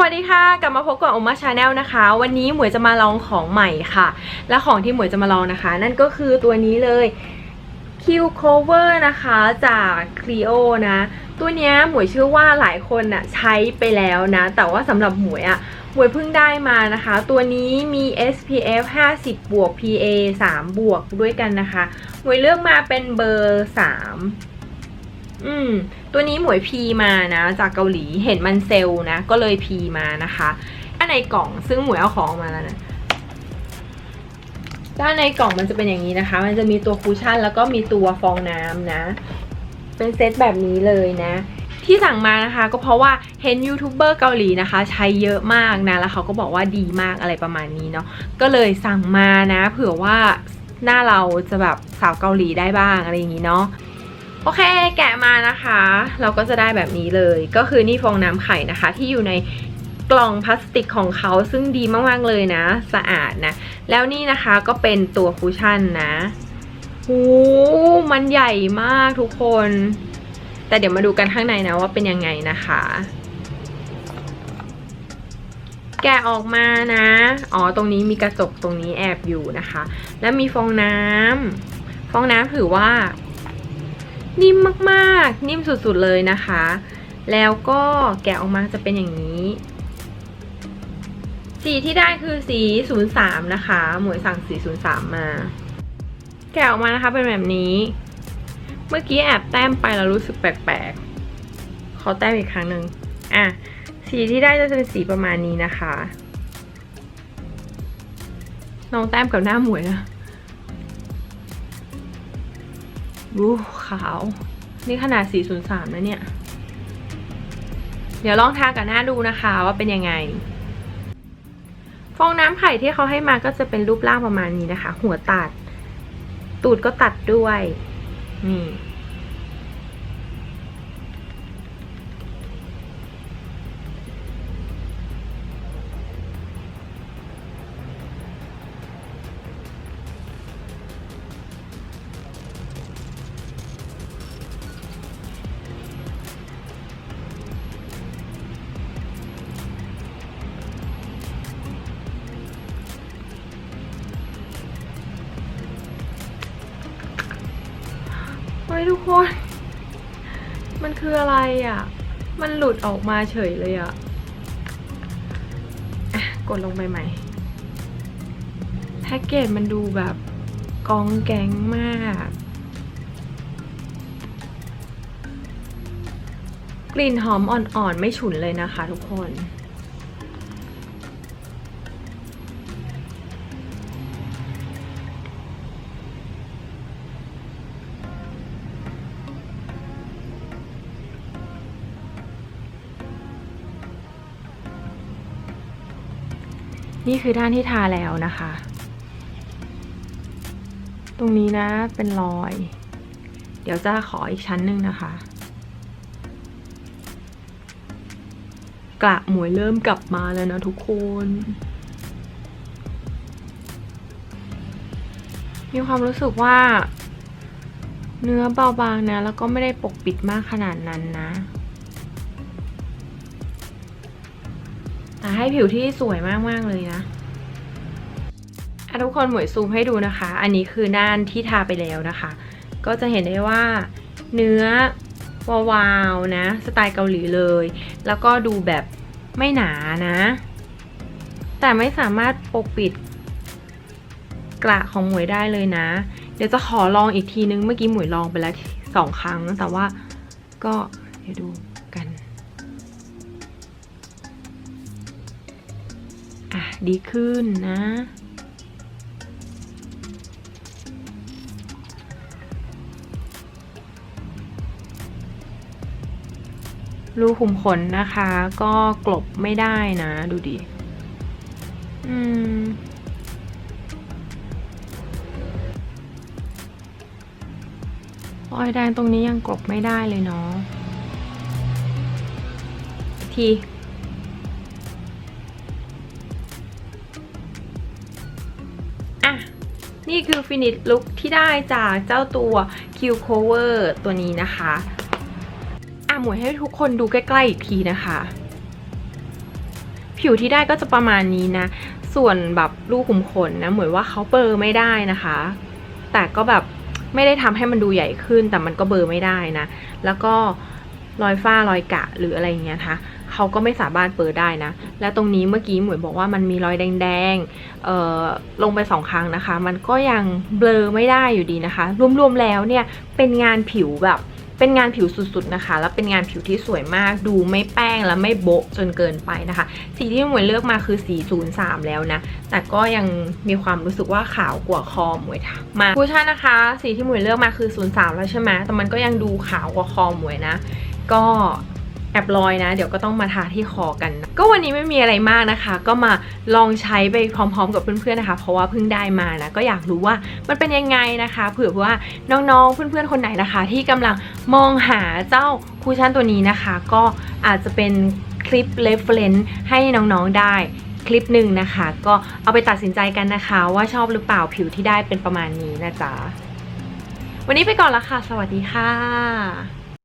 วัสดีค่ะ กลับมาพบกับอมมาชาแนลนะคะ วันนี้หมวยจะมาลองของใหม่ค่ะ และของที่หมวยจะมาลองนะคะ นั่นก็คือตัวนี้เลย Q Cover นะคะจาก Clio นะ ตัวนี้หมวยเชื่อว่าหลายคนน่ะใช้ไปแล้วนะ แต่ว่าสำหรับหมวยอะหมวยเพิ่งได้มานะคะ ตัวนี้มี SPF 50 บวก PA 3 บวกด้วยกันนะคะ หมวยเลือกมาเป็นเบอร์ 3 อืม ตัวนี้หมวยพีมานะ จากเกาหลีเห็นมันเซลนะ ก็เลยพีมานะคะด้านในกล่องซึ่งหมวยเอาของมาแล้วนะด้านในกล่องมันจะเป็นอย่างนี้นะคะ มันจะมีตัวคูชั่นแล้วก็มีตัวฟองน้ำนะ เป็นเซตแบบนี้เลยนะ ที่สั่งมานะคะ ก็เพราะว่าเห็นยูทูบเบอร์เกาหลีนะคะ ใช้เยอะมากนะแล้วเขาก็บอกว่าดีมากอะไรประมาณนี้เนาะก็เลยสั่งมานะ เผื่อว่าหน้าเราจะแบบสาวเกาหลีได้บ้างอะไรอย่างนี้เนาะ โอเคแกะมานะคะ เราก็จะได้แบบนี้เลย ก็คือนี่ฟองน้ำไข่นะคะ ที่อยู่ในกล่องพลาสติกของเขาซึ่งดีมาก ๆ เลยนะ สะอาดนะ แล้วนี่นะคะก็เป็นตัวคุชชั่นนะโอ้มันใหญ่มากทุกคน แต่เดี๋ยวมาดูกันข้างในนะว่าเป็นยังไงนะคะ แกะออกมานะ อ๋อตรงนี้มีกระจกตรงนี้แอบอยู่นะคะ แล้วมีฟองน้ำฟองน้ำถือว่า นิ่มมากๆ นิ่มสุดๆเลยนะคะ แล้วก็แกะออกมาจะเป็นอย่างนี้ สีที่ได้คือสี 03 นะคะ หมวยสั่งสี 03 มา แกะออกมานะคะเป็นแบบนี้ เมื่อกี้แอบแต้มไปแล้วรู้สึกแปลกๆ ขอแต้มอีกครั้งหนึ่งอะ สีที่ได้จะเป็นสีประมาณนี้นะคะ น้องแต้มกับหน้าหมวยนะ รูขาว นี่ขนาด 403นะเนี่ย เดี๋ยวลองทากับหน้าดูนะคะว่าเป็นยังไง ฟองน้ำไข่ที่เขาให้มาก็จะเป็นรูปร่างประมาณนี้นะคะ หัวตัด ตูดก็ตัดด้วย นี่ ฮ้ยทุกคน มันคืออะไรอะ มันหลุดออกมาเฉยเลยอะอะ กดลงไปใหม่ แพ็กเกจมันดูแบบกองแกงมาก กลิ่นหอมอ่อนๆ ไม่ฉุนเลยนะคะทุกคน นี่คือด้านที่ทาแล้วนะคะ ตรงนี้นะเป็นรอย เดี๋ยวจะขออีกชั้นหนึ่งนะคะ กระหมวยเริ่มกลับมาแล้วนะทุกคน มีความรู้สึกว่า เนื้อเบาบางนะ แล้วก็ไม่ได้ปกปิดมากขนาดนั้นนะ ให้ผิวที่สวยมาก ๆ เลยนะทุกคนหมวยซูมให้ดูนะคะ อันนี้คือด้านที่ทาไปแล้วนะคะ ก็จะเห็นได้ว่าเนื้อวาวๆนะ สไตล์เกาหลีเลย แล้วก็ดูแบบไม่หนานะ แต่ไม่สามารถปกปิดกระของหมวยได้เลยนะ เดี๋ยวจะขอลองอีกทีนึง เมื่อกี้หมวยลองไปแล้วสองครั้ง แต่ว่าก็เดี๋ยวดู อะดีขึ้นนะรูขุมขนนะคะ ก็กลบไม่ได้นะดูดิ อืม รอยแดงตรงนี้ยังกลบไม่ได้เลยเนาะที นี่คือฟินิชลุคที่ได้จากเจ้าตัว Q Cover ตัวนี้นะคะ อะหมวยให้ทุกคนดูใกล้ๆอีกทีนะคะ ผิวที่ได้ก็จะประมาณนี้นะ ส่วนแบบรูขุมขนนะเหมือนว่าเขาเบอร์ไม่ได้นะคะ แต่ก็แบบไม่ได้ทำให้มันดูใหญ่ขึ้นแต่มันก็เบอร์ไม่ได้นะ แล้วก็ รอยฝ้ารอยกะหรืออะไรอย่างเงี้ยนะคะเขาก็ไม่สามารถเปิดได้นะ และตรงนี้เมื่อกี้หมวยบอกว่ามันมีรอยแดงๆลงไปสองครั้งนะคะ มันก็ยังเบลอไม่ได้อยู่ดีนะคะ รวมๆแล้วเนี่ยเป็นงานผิวแบบเป็นงานผิวสุดๆนะคะ แล้วเป็นงานผิวที่สวยมาก ดูไม่แป้งและไม่โบะจนเกินไปนะคะ สีที่หมวยเลือกมาคือสี 03 แล้วนะ แต่ก็ยังมีความรู้สึกว่าขาวกว่าคอหมวยมากคูชั่นนะคะ สีที่หมวยเลือกมาคือ 03 แล้วใช่ไหมแต่มันก็ยังดูขาวกว่าคอหมวยนะ ก็แอบลอยนะ เดี๋ยวก็ต้องมาทาที่คอกัน ก็วันนี้ไม่มีอะไรมากนะคะ ก็มาลองใช้ไปพร้อมๆ กับเพื่อนๆนะคะ เพราะว่าเพิ่งได้มานะ ก็อยากรู้ว่ามันเป็นยังไงนะคะ เผื่อว่าน้องๆ เพื่อนๆ คนไหนนะคะ ที่กำลังมองหาเจ้าคูชั่นตัวนี้นะคะ ก็อาจจะเป็นคลิป reference ให้น้องๆได้คลิปหนึ่งนะคะ ก็เอาไปตัดสินใจกันนะคะ ว่าชอบหรือเปล่าผิวที่ได้เป็นประมาณนี้นะจ๊ะวันนี้ไปก่อนละค่ะ สวัสดีค่ะ